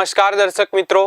નમસ્કાર દર્શક મિત્રો.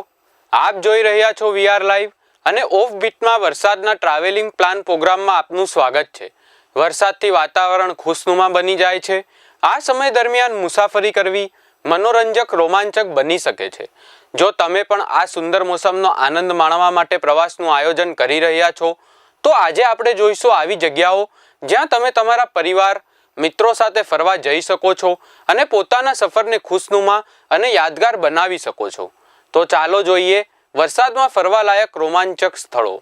આપ જોઈ રહ્યા છો વીઆર લાઈવ અને ઓફ બીટમાં વરસાદના ટ્રાવેલિંગ પ્લાન પ્રોગ્રામમાં આપનું સ્વાગત છે. વરસાદથી વાતાવરણ ખુશનુમા બની જાય છે. આ સમય દરમિયાન મુસાફરી કરવી મનોરંજક, રોમાંચક બની શકે છે. જો તમે પણ આ સુંદર મોસમનો આનંદ માણવા માટે પ્રવાસનું આયોજન કરી રહ્યા છો, તો આજે આપણે જોઈશું આવી જગ્યાઓ જ્યાં તમે તમારા પરિવાર મિત્રો સાથે ફરવા જઈ શકો છો અને પોતાના સફરને ખુશનુમા અને યાદગાર બનાવી શકો છો. તો ચાલો જોઈએ વરસાદમાં ફરવાલાયક રોમાંચક સ્થળો.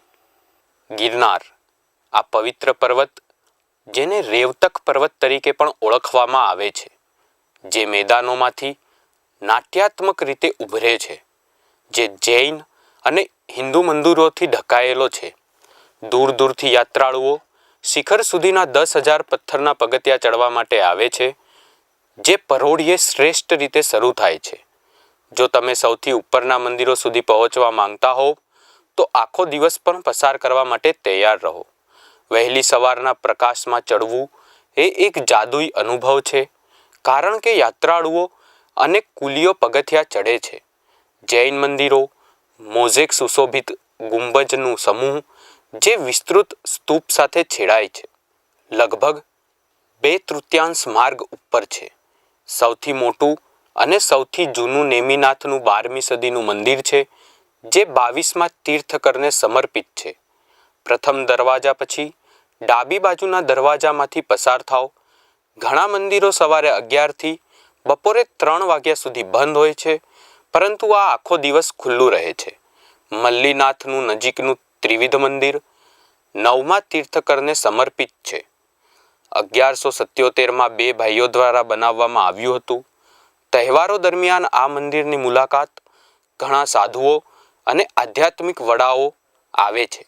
ગિરનાર, આ પવિત્ર પર્વત, જેને રેવતક પર્વત તરીકે પણ ઓળખવામાં આવે છે, જે મેદાનોમાંથી નાટ્યાત્મક રીતે ઉભરે છે, જે જૈન અને હિન્દુ મંદિરોથી ઢકાયેલો છે. દૂર દૂરથી યાત્રાળુઓ શિખર સુધીના દસ હજાર પથ્થરના પગથિયા ચડવા માટે આવે છે, જે પરોળીએ શ્રેષ્ઠ રીતે શરૂ થાય છે. જો તમે સૌથી ઉપરના મંદિરો સુધી પહોંચવા માંગતા હો તો આખો દિવસ પણ પસાર કરવા માટે તૈયાર રહો. વહેલી સવારના પ્રકાશમાં ચડવું એ એક જાદુઈ અનુભવ છે, કારણ કે યાત્રાળુઓ અને કુલીઓ પગથિયા ચડે છે. જૈન મંદિરો, મોઝેક સુશોભિત ગુંબજનું સમૂહ જે વિસ્તૃત સ્તૂપ સાથે છેડાય છે. લગભગ બે તૃતીયાંશ માર્ગ ઉપર છે. સૌથી મોટું અને સૌથી જૂનું નેમિનાથનું બારમી સદીનું મંદિર છે, જે બાવીસમાં તીર્થકરને સમર્પિત છે. પ્રથમ દરવાજા પછી ડાબી બાજુના દરવાજામાંથી પસાર થાવ ઘણા મંદિરો સવારે અગિયારથી બપોરે ત્રણ વાગ્યા સુધી બંધ હોય છે, પરંતુ આ આખો દિવસ ખુલ્લું રહે છે. મલ્લીનાથનું નજીકનું ત્રિવિધ મંદિર નવમા તીર્થકરને સમર્પિત છે. અગિયારસો સત્યોતેરમાં બે ભાઈઓ દ્વારા બનાવવામાં આવ્યું હતું. તહેવારો દરમિયાન આ મંદિરની મુલાકાત ઘણા સાધુઓ અને આધ્યાત્મિક વડાઓ આવે છે.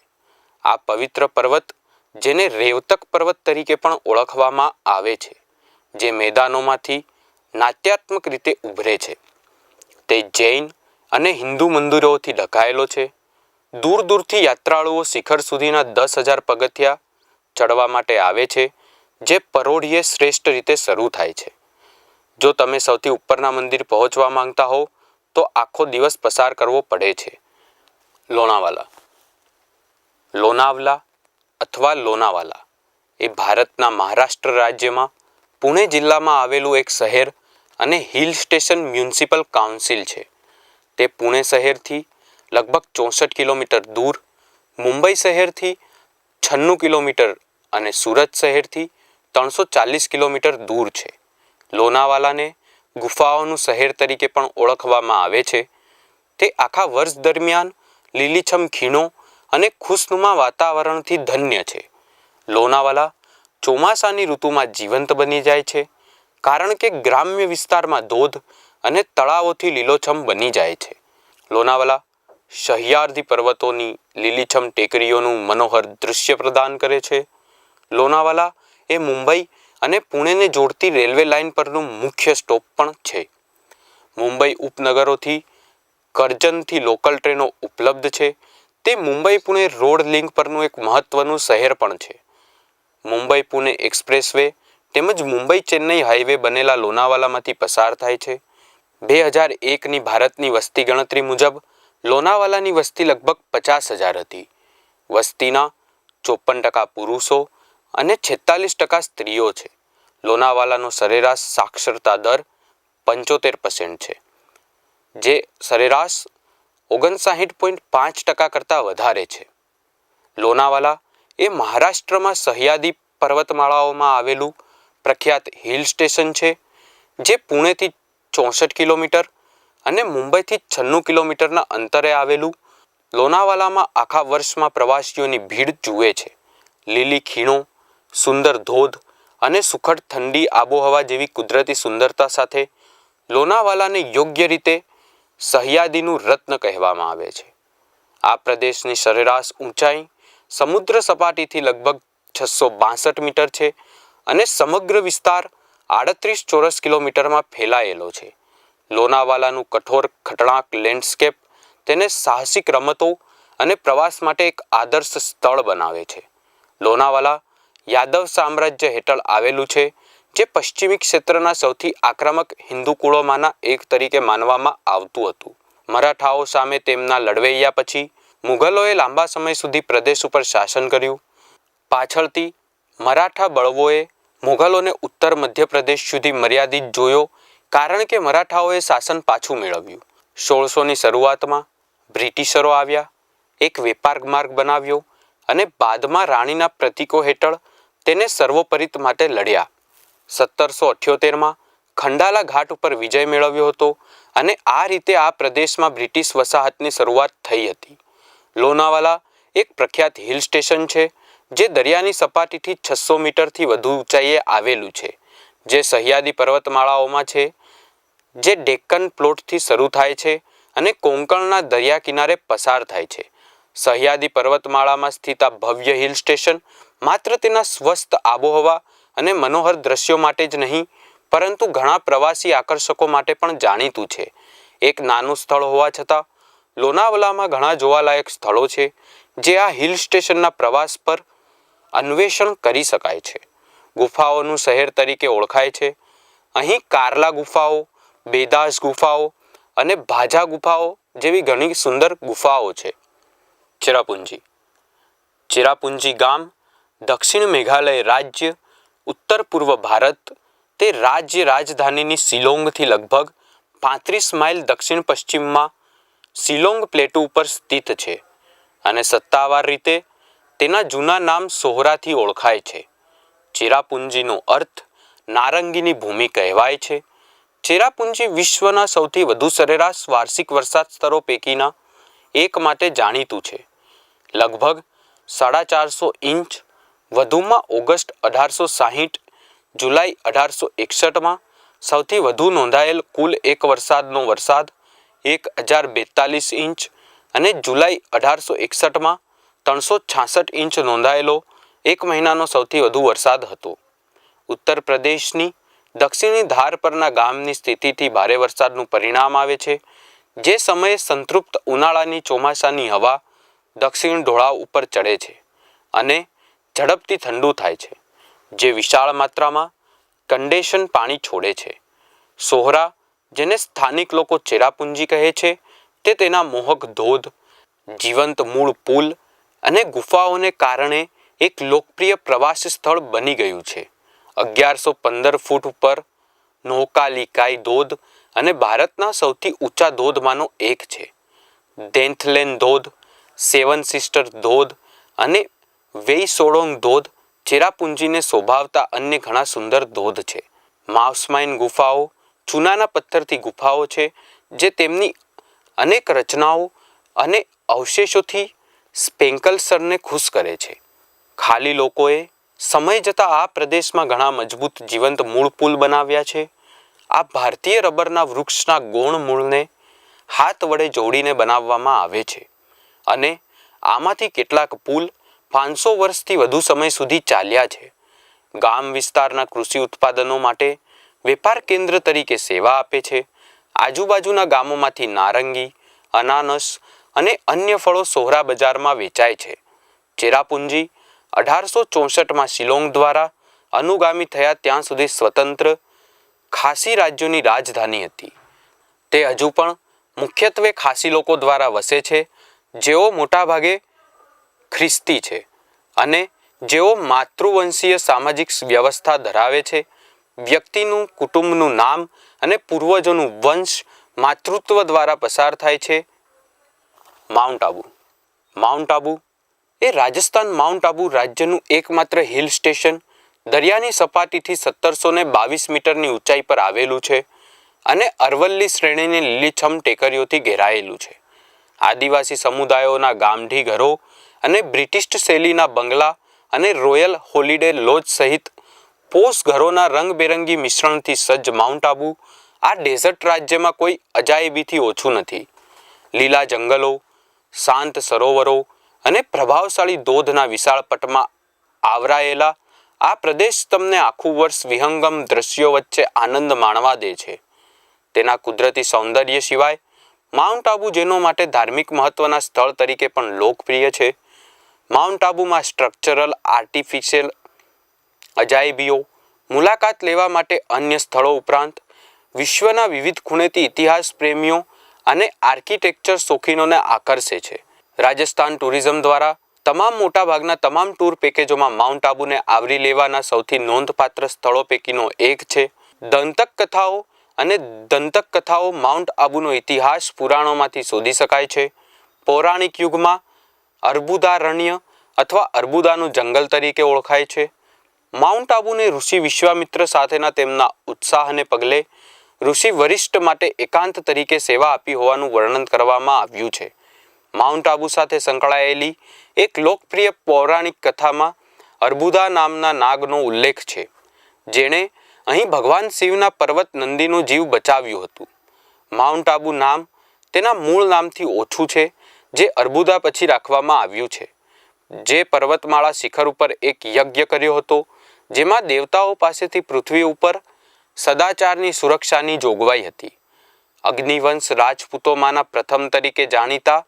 આ પવિત્ર પર્વત, જેને રેવતક પર્વત તરીકે પણ ઓળખવામાં આવે છે, જે મેદાનોમાંથી નાટ્યાત્મક રીતે ઉભરે છે. તે જૈન અને હિન્દુ મંદિરોથી ઢકાયેલો છે. દૂર દૂરથી યાત્રાળુઓ શિખર સુધીના દસ હજાર પગથિયા ચડવા માટે આવે છે, જે પરોઢીએ શ્રેષ્ઠ રીતે શરૂ થાય છે. જો તમે સૌથી ઉપરના મંદિર પહોંચવા માંગતા હો તો આખો દિવસ પસાર કરવો પડે છે. લોનાવાલા લોનાવલા અથવા લોનાવાલા એ ભારતના મહારાષ્ટ્ર રાજ્યમાં પુણે જિલ્લામાં આવેલું એક શહેર અને હિલ સ્ટેશન મ્યુનિસિપલ કાઉન્સિલ છે. તે પુણે શહેરથી લગભગ ચોસઠ કિલોમીટર દૂર મુંબઈ શહેરથી છન્નું કિલોમીટર અને સુરત શહેરથી ત્રણસો ચાલીસ કિલોમીટર દૂર છે. લોનાવાલાને ગુફાઓનું શહેર તરીકે પણ ઓળખવામાં આવે છે. તે આખા વર્ષ દરમિયાન લીલીછમ ખીણો અને ખુશનુમા વાતાવરણથી ધન્ય છે. લોનાવાલા ચોમાસાની ઋતુમાં જીવંત બની જાય છે, કારણ કે ગ્રામ્ય વિસ્તારમાં ધોધ અને તળાવોથી લીલોછમ બની જાય છે. લોનાવાલા સહ્યાદ્રી પર્વતોની લીલીછમ ટેકરીઓનું મનોહર દૃશ્ય પ્રદાન કરે છે. લોનાવાલા એ મુંબઈ અને પુણેને જોડતી રેલવે લાઇન પરનું મુખ્ય સ્ટોપ પણ છે. મુંબઈ ઉપનગરોથી કરજનથી લોકલ ટ્રેનો ઉપલબ્ધ છે. તે મુંબઈ પુણે રોડ લિંક પરનું એક મહત્વનું શહેર પણ છે. મુંબઈ પુણે એક્સપ્રેસવે તેમજ મુંબઈ ચેન્નઈ હાઈવે બનેલા લોનાવાલામાંથી પસાર થાય છે. બે હજાર એકની ભારતની વસ્તી ગણતરી મુજબ લોનાવાલાની વસ્તી લગભગ પચાસ હજાર હતી. વસ્તીના ચોપન ટકા પુરુષો અને છેતાલીસ ટકા સ્ત્રીઓ છે. લોનાવાલાનો સરેરાશ સાક્ષરતા દર પંચોતેર પર્સન્ટ છે. જે સરેરાશ ઓગણસાઠ પોઈન્ટ પાંચ ટકા કરતાં વધારે છે. લોનાવાલા એ મહારાષ્ટ્રમાં સહ્યાદી પર્વતમાળાઓમાં આવેલું પ્રખ્યાત હિલ સ્ટેશન છે, જે પુણેથી ચોસઠ કિલોમીટર અને મુંબઈથી છન્નું કિલોમીટરના અંતરે આવેલું લોનાવાલામાં આખા વર્ષમાં પ્રવાસીઓની ભીડ જુએ છે. લીલી ખીણો, સુંદર ધોધ અને સુખદ ઠંડી આબોહવા જેવી કુદરતી સુંદરતા સાથે લોનાવાલાને યોગ્ય રીતે સહ્યાદીનું રત્ન કહેવામાં આવે છે. આ પ્રદેશની સરેરાશ ઊંચાઈ સમુદ્ર સપાટીથી લગભગ છસો બાસઠ મીટર છે અને સમગ્ર વિસ્તાર આડત્રીસ ચોરસ કિલોમીટરમાં ફેલાયેલો છે. લોનાવાલાનું કઠોર ખટણાક લેન્ડસ્કેપ, તેને સાહસિક રમતો અને પ્રવાસ માટે એક આદર્શ સ્થળ બનાવે છે. લોનાવાલા યાદવ સામ્રાજ્ય હેઠળ આવેલું છે, જે પશ્ચિમી ક્ષેત્રના સૌથી આક્રમક હિન્દુ કુળોમાંના એક તરીકે માનવામાં આવતું હતું. મરાઠાઓ સામે તેમના લડવૈયા પછી મુઘલોએ લાંબા સમય સુધી પ્રદેશ ઉપર શાસન કર્યું. પાછળથી મરાઠા બળવોએ મુઘલોને ઉત્તર મધ્યપ્રદેશ સુધી મર્યાદિત જોયો કારણ કે મરાઠાઓએ શાસન પાછું મેળવ્યું. સોળસોની શરૂઆતમાં બ્રિટિશરો આવ્યા, એક વેપાર માર્ગ બનાવ્યો અને બાદમાં રાણીના પ્રતીકો હેઠળ તેને સર્વોપરિત માટે લડ્યા. સત્તરસો અઠ્યોતેરમાં ખંડાલા ઘાટ ઉપર વિજય મેળવ્યો હતો અને આ રીતે આ પ્રદેશમાં બ્રિટિશ વસાહતની શરૂઆત થઈ હતી. લોનાવાલા એક પ્રખ્યાત હિલ સ્ટેશન છે, જે દરિયાની સપાટીથી છસો મીટરથી વધુ ઊંચાઈએ આવેલું છે, જે સહ્યાદી પર્વતમાળાઓમાં છે જે ડેક્કન પ્લોટથી શરૂ થાય છે અને કોંકણના દરિયા કિનારે પસાર થાય છે. સહ્યાદી પર્વતમાળામાં સ્થિત આ ભવ્ય હિલ સ્ટેશન માત્ર તેના સ્વસ્થ આબોહવા અને મનોહર દ્રશ્યો માટે જ નહીં, પરંતુ ઘણા પ્રવાસી આકર્ષકો માટે પણ જાણીતું છે. એક નાનું સ્થળ હોવા છતાં, લોનાવલામાં ઘણા જોવાલાયક સ્થળો છે, જે આ હિલ સ્ટેશનના પ્રવાસ પર અન્વેષણ કરી શકાય છે. ગુફાઓનું શહેર તરીકે ઓળખાય છે. અહીં કારલા ગુફાઓ બેદાસ ગુફાઓ અને ભાજા ગુફાઓ જેવી ઘણી સુંદર ગુફાઓ છે. ચેરાપુંજી. ચેરાપુંજી ગામ દક્ષિણ મેઘાલય રાજ્ય, ઉત્તર પૂર્વ ભારત તે રાજ્ય રાજધાનીની શિલોંગથી લગભગ પાંત્રીસ માઇલ દક્ષિણ પશ્ચિમમાં શિલોંગ પ્લેટુ ઉપર સ્થિત છે અને સત્તાવાર રીતે તેના જૂના નામ સોહરાથી ઓળખાય છે. ચેરાપુંજીનો અર્થ નારંગીની ભૂમિ કહેવાય છે ચેરાપુંજી વિશ્વના સૌથી વધુ સરેરાશ વાર્ષિક વરસાદ સ્તરો પૈકીના એક માટે જાણીતું છે. લગભગ સાડા ચારસો ઇંચ, વધુમાં ઓગસ્ટ અઢારસો સાહીઠ, જુલાઈ અઢારસો એકસઠમાં સૌથી વધુ નોંધાયેલ કુલ એક વરસાદનો વરસાદ એક હજાર બેતાલીસ ઇંચ અને જુલાઈ અઢારસો એકસઠમાં ત્રણસો છાસઠ ઇંચ નોંધાયેલો એક મહિનાનો સૌથી વધુ વરસાદ હતો. ઉત્તર પ્રદેશની દક્ષિણી ધાર પરના ગામની સ્થિતિથી ભારે વરસાદનું પરિણામ આવે છે. જે સમયે સંતૃપ્ત ઉનાળાની ચોમાસાની હવા દક્ષિણ ઢોળાવ ઉપર ચડે છે અને ઝડપથી ઠંડુ થાય છે, જે વિશાળ માત્રામાં કન્ડેશન પાણી છોડે છે. સોહરા, જેને સ્થાનિક લોકો ચેરાપુંજી કહે છે, તે તેના મોહક ધોધ, જીવંત મૂળ પુલ અને ગુફાઓને કારણે એક લોકપ્રિય પ્રવાસી સ્થળ બની ગયું છે. અગિયારસો પંદર ફૂટ ઉપર નૌકાલિકાઈ ધોધ અને ભારતના સૌથી ઊંચા ધોધમાંનો એક છે. ડેન્થલેન ધોધ, સેવન સિસ્ટર ધોધ અને વેઈસોડોંગ ધોધ ચેરાપુંજીને શોભાવતા અન્ય ઘણા સુંદર ધોધ છે. માઉસમાઇન ગુફાઓ ચૂનાના પથ્થરથી ગુફાઓ છે, જે તેમની અનેક રચનાઓ અને અવશેષોથી સ્પેન્કલસરને ખુશ કરે છે. ખાલી લોકોએ સમય જતાં આ પ્રદેશમાં ઘણા મજબૂત જીવંત મૂળ પુલ બનાવ્યા છે. આ ભારતીય રબરના વૃક્ષના ગૌણ મૂળને હાથ વડે જોડીને બનાવવામાં આવે છે. અને આમાંથી કેટલાક પુલ પાંચસો વર્ષથી વધુ સમય સુધી ચાલ્યા છે. ગામ વિસ્તારના કૃષિ ઉત્પાદનો માટે વેપાર કેન્દ્ર તરીકે સેવા આપે છે. આજુબાજુના ગામોમાંથી નારંગી, અનાનસ અને અન્ય ફળો સોહરા બજારમાં વેચાય છે. ચેરાપુંજી અઢારસો ચોસઠમાં શિલોંગ દ્વારા અનુગામી થયા ત્યાં સુધી સ્વતંત્ર ખાસી રાજ્યોની રાજધાની હતી. તે હજુ પણ મુખ્યત્વે ખાસી લોકો દ્વારા વસે છે. જેઓ મોટાભાગે ખ્રિસ્તી છે અને જેઓ માતૃવંશીય સામાજિક વ્યવસ્થા ધરાવે છે. વ્યક્તિનું, કુટુંબનું નામ અને પૂર્વજોનું વંશ માતૃત્વ દ્વારા પસાર થાય છે. માઉન્ટ આબુ. માઉન્ટ આબુ એ રાજસ્થાન માઉન્ટ આબુ રાજ્યનું એકમાત્ર હિલ સ્ટેશન. દરિયાની સપાટીથી સત્તરસો ને બાવીસ મીટરની ઊંચાઈ પર આવેલું છે અને અરવલ્લી શ્રેણીની લીલીછમ ટેકરીઓથી ઘેરાયેલું છે. આદિવાસી સમુદાયોના ગામઠી ઘરો અને બ્રિટિશ શૈલીના બંગલા અને રોયલ હોલિડે લોજ સહિત પોષ ઘરોના રંગબેરંગી મિશ્રણથી સજ્જ માઉન્ટ આબુ આ ડેઝર્ટ રાજ્યમાં કોઈ અજાયબીથી ઓછું નથી. લીલા જંગલો, શાંત સરોવરો અને પ્રભાવશાળી ધોધના વિશાળ પટમાં આવરાયેલા, આ પ્રદેશ તમને આખું વર્ષ વિહંગમ દ્રશ્યો વચ્ચે આનંદ માણવા દે છે. તેના કુદરતી સૌંદર્ય સિવાય, માઉન્ટ આબુ જેનો માટે ધાર્મિક મહત્વના સ્થળ તરીકે પણ લોકપ્રિય છે. માઉન્ટ આબુમાં સ્ટ્રક્ચરલ, આર્ટિફિશિયલ, અજાયબીઓ, મુલાકાત લેવા માટે અન્ય સ્થળો ઉપરાંત, વિશ્વના વિવિધ ખૂણેથી ઇતિહાસ પ્રેમીઓ અને આર્કિટેક્ચર શોખીનોને આકર્ષે છે. રાજસ્થાન ટુરિઝમ દ્વારા તમામ મોટાભાગના તમામ ટૂર પેકેજોમાં માઉન્ટ આબુને આવરી લેવાના સૌથી નોંધપાત્ર સ્થળો પૈકીનો એક છે. દંતક કથાઓ અને દંતક કથાઓ માઉન્ટ આબુનો ઇતિહાસ પુરાણોમાંથી શોધી શકાય છે. પૌરાણિક યુગમાં અર્બુદારણ્ય અથવા અર્બુદાનું જંગલ તરીકે ઓળખાય છે. માઉન્ટ આબુને ઋષિ વિશ્વામિત્ર સાથેના તેમના ઉત્સાહને પગલે ઋષિ વરિષ્ઠ માટે એકાંત તરીકે સેવા આપી હોવાનું વર્ણન કરવામાં આવ્યું છે. માઉન્ટ આબુ સાથે સંકળાયેલી એક લોકપ્રિય પૌરાણિક કથામાં અર્બુદા નામના નાગનો ઉલ્લેખ છે, જેણે અહીં ભગવાન શિવના પર્વત નંદીનું જીવ બચાવ્યું હતું. માઉન્ટ આબુ નામ તેના મૂળ નામથી ઓછું છે, જે અર્બુદા પછી રાખવામાં આવ્યું છે, જે પર્વતમાળા શિખર ઉપર એક યજ્ઞ કર્યો હતો, જેમાં દેવતાઓ પાસેથી પૃથ્વી ઉપર સદાચારની સુરક્ષાની જોગવાઈ હતી. અગ્નિવંશ રાજપૂતોમાંના પ્રથમ તરીકે જાણીતા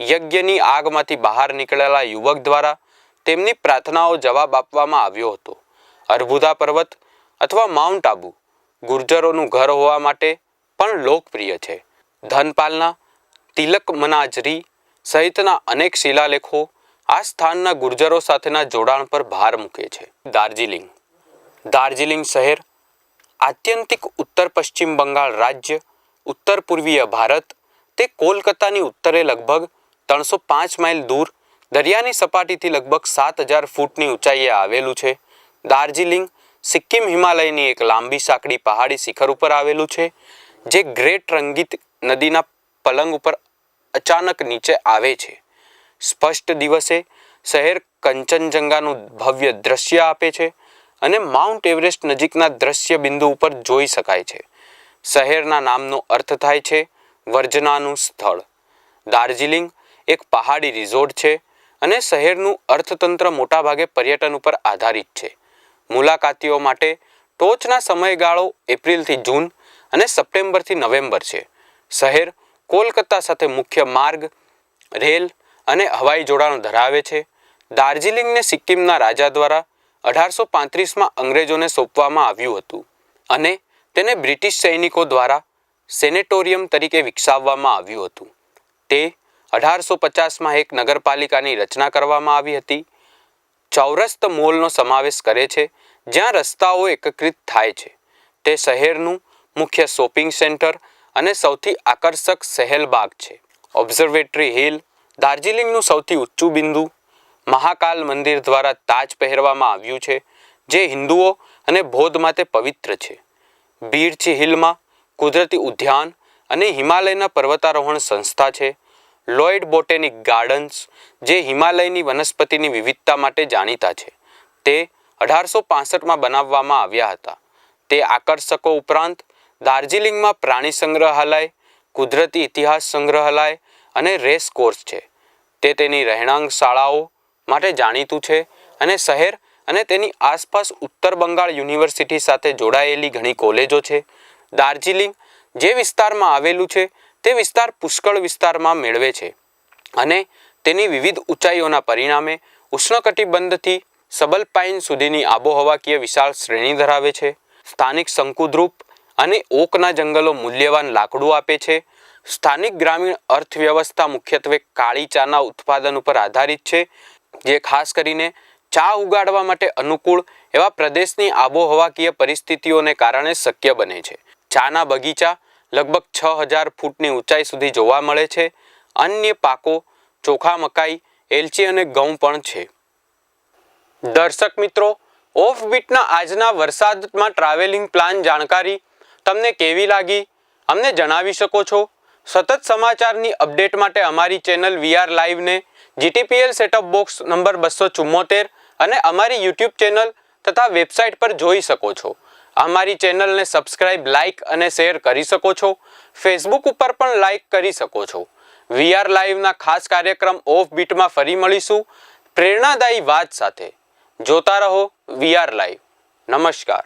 યજ્ઞની આગમાંથી બહાર નીકળેલા યુવક દ્વારા તેમની પ્રાર્થનાઓ જવાબ આપવામાં આવ્યો હતો. અર્બુદા પર્વત અથવા માઉન્ટ આબુ ગુર્જરોનું ઘર હોવા માટે પણ લોકપ્રિય છે. ધનપાલના તિલક મનાજરી સહિતના અનેક શિલાલેખો આ સ્થાનના ગુર્જરો સાથેના જોડાણ પર ભાર મૂકે છે. દાર્જિલિંગ. દાર્જિલિંગ શહેર આત્યંતિક ઉત્તર પશ્ચિમ બંગાળ રાજ્ય, ઉત્તર પૂર્વીય ભારત, તે કોલકાતાની ઉત્તરે લગભગ ત્રણસો પાંચ માઇલ દૂર દરિયાની સપાટીથી લગભગ સાત હજાર ફૂટની ઊંચાઈએ આવેલું છે. દાર્જિલિંગ સિક્કિમ હિમાલયની એક લાંબી સાંકડી પહાડી શિખર ઉપર આવેલું છે, જે ગ્રેટ રંગીત નદીના પલંગ ઉપર અચાનક નીચે આવે છે. સ્પષ્ટ દિવસે શહેર કંચનજંગાનું ભવ્ય દ્રશ્ય આપે છે અને માઉન્ટ એવરેસ્ટ નજીકના દ્રશ્ય બિંદુ ઉપર જોઈ શકાય છે. શહેરના નામનો અર્થ થાય છે, વર્જનાનું સ્થળ. દાર્જિલિંગ એક પહાડી રિઝોર્ટ છે અને શહેરનું અર્થતંત્ર મોટાભાગે પર્યટન ઉપર આધારિત છે. મુલાકાતીઓ માટે ટોચના સમયગાળો એપ્રિલથી જૂન અને સપ્ટેમ્બરથી નવેમ્બર છે. શહેર કોલકાતા સાથે મુખ્ય માર્ગ, રેલ અને હવાઈ જોડાણ ધરાવે છે. દાર્જિલિંગને સિક્કિમના રાજા દ્વારા અઢારસો પાંત્રીસમાં અંગ્રેજોને સોંપવામાં આવ્યું હતું અને તેને બ્રિટિશ સૈનિકો દ્વારા સેનેટોરિયમ તરીકે વિકસાવવામાં આવ્યું હતું. તે અઢારસો પચાસમાં એક નગરપાલિકાની રચના કરવામાં આવી હતી. ચૌરસ્ત મોલનો સમાવેશ કરે છે, જ્યાં રસ્તાઓ એકત્રિત થાય છે. તે શહેરનું મુખ્ય શોપિંગ સેન્ટર અને સૌથી આકર્ષક સહેલબાગ છે. ઓબ્ઝર્વેટરી હિલ દાર્જિલિંગનું સૌથી ઊંચું બિંદુ, મહાકાલ મંદિર દ્વારા તાજ પહેરવામાં આવ્યું છે, જે હિન્દુઓ અને બૌદ્ધ માટે પવિત્ર છે. બીરછી હિલમાં કુદરતી ઉદ્યાન અને હિમાલયના પર્વતારોહણ સંસ્થા છે લોઇડ બોટેનિક ગાર્ડન્સ, જે હિમાલયની વનસ્પતિની વિવિધતા માટે જાણીતા છે, તે અઢારસો પાસઠમાં બનાવવામાં આવ્યા હતા. તે આકર્ષકો ઉપરાંત દાર્જિલિંગમાં પ્રાણી સંગ્રહાલય, કુદરતી ઇતિહાસ સંગ્રહાલય અને રેસ કોર્સ છે. તે તેની રહેણાંક શાળાઓ માટે જાણીતું છે અને શહેર અને તેની આસપાસ ઉત્તર બંગાળ યુનિવર્સિટી સાથે જોડાયેલી ઘણી કોલેજો છે. દાર્જિલિંગ જે વિસ્તારમાં આવેલું છે તે વિસ્તાર પુષ્કળ વિસ્તારમાં મેળવે છે અને તેની વિવિધ ઊંચાઈઓના પરિણામે ઉષ્ણકટિબંધથી સબલપાઇન સુધીની આબોહવાકીય વિશાળ શ્રેણી ધરાવે છે. સ્થાનિક શંકુદ્રુપ અને ઓકના જંગલો મૂલ્યવાન લાકડું આપે છે. સ્થાનિક ગ્રામીણ અર્થવ્યવસ્થા મુખ્યત્વે કાળી ચાના ઉત્પાદન ઉપર આધારિત છે, જે ખાસ કરીને ચા ઉગાડવા માટે અનુકૂળ એવા પ્રદેશની આબોહવાકીય પરિસ્થિતિઓને કારણે શક્ય બને છે. ચાના બગીચા લગભગ છ હજાર ફૂટની ઊંચાઈ સુધી જોવા મળે છે. અન્ય પાકો, ચોખા મકાઈ, એલચી અને ઘઉં પણ છે. દર્શક મિત્રો ઓફ બીટના આજના વરસાદમાં ટ્રાવેલિંગ પ્લાન જાણકારી તમને કેવી લાગી? અમને જણાવી શકો છો. સતત સમાચારની અપડેટ માટે અમારી ચેનલ વીઆર લાઈવને જીટીપીએલ સેટઅપ બોક્સ નંબર બસો ચુમ્મોતેર અને અમારી યુટ્યુબ ચેનલ તથા વેબસાઇટ પર જોઈ શકો છો. અમારી ચેનલને સબસ્ક્રાઇબ, લાઇક અને શેર કરી શકો છો. ફેસબુક ઉપર પણ લાઇક કરી શકો છો. વીઆર લાઈવના ખાસ કાર્યક્રમ ઓફ બીટમાં ફરી મળીશું. પ્રેરણાદાયી વાત સાથે. જોતા રહો વીઆર લાઈવ નમસ્કાર.